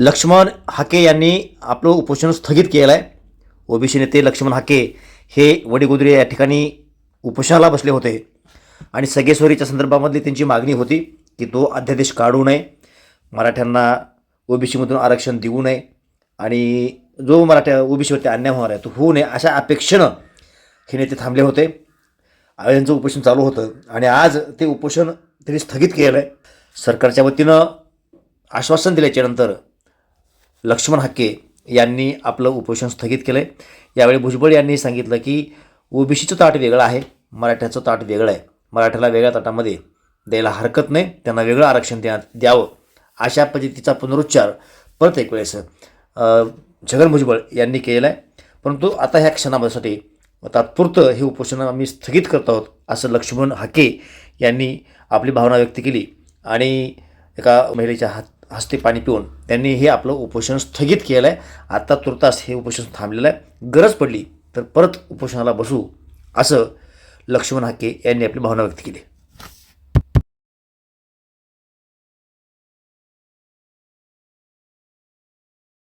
लक्ष्मण हाके यांनी आपलं उपोषण स्थगित केलं आहे ओबीसी नेते लक्ष्मण हाके हे वडीगोदरी या ठिकाणी उपोषणाला बसले होते. आणि सगेश्वरीच्या संदर्भामधली त्यांची मागणी होती की तो अध्यादेश काढू नये. मराठ्यांना ओबीसीमधून आरक्षण देऊ नये. आणि जो मराठ्या ओबीसीवरती अन्याय होणार आहे तो होऊ नये अशा अपेक्षेनं हे नेते थांबले होते. यांचं उपोषण चालू होतं आणि आज ते उपोषण त्यांनी स्थगित केलं आहे सरकारच्या वतीनं आश्वासन दिल्याच्यानंतर लक्ष्मण हाके यांनी आपलं उपोषण स्थगित केलं आहे यावेळी भुजबळ यांनी सांगितलं की ओबीसीचं ताट वेगळं आहे मराठ्याचं ताट वेगळं आहे. मराठ्याला वेगळ्या ताटामध्ये द्यायला हरकत नाही त्यांना वेगळं आरक्षण द्या द्यावं. अशा पद्धतीचा पुनरुच्चार परत एक वेळेस छगन भुजबळ यांनी केलेला आहे परंतु आता ह्या क्षणासाठी तात्पुरतं हे उपोषण आम्ही स्थगित करत आहोत असं लक्ष्मण हाके यांनी आपली भावना व्यक्त केली. आणि एका महिलेच्या हात हस्ते पाणी पिऊन त्यांनी हे आपलं उपोषण स्थगित केलं आहे आत्ता तुर्तास हे उपोषण थांबलेलं आहे. गरज पडली तर परत उपोषणाला बसू असं लक्ष्मण हाके यांनी आपली भावना व्यक्त केली.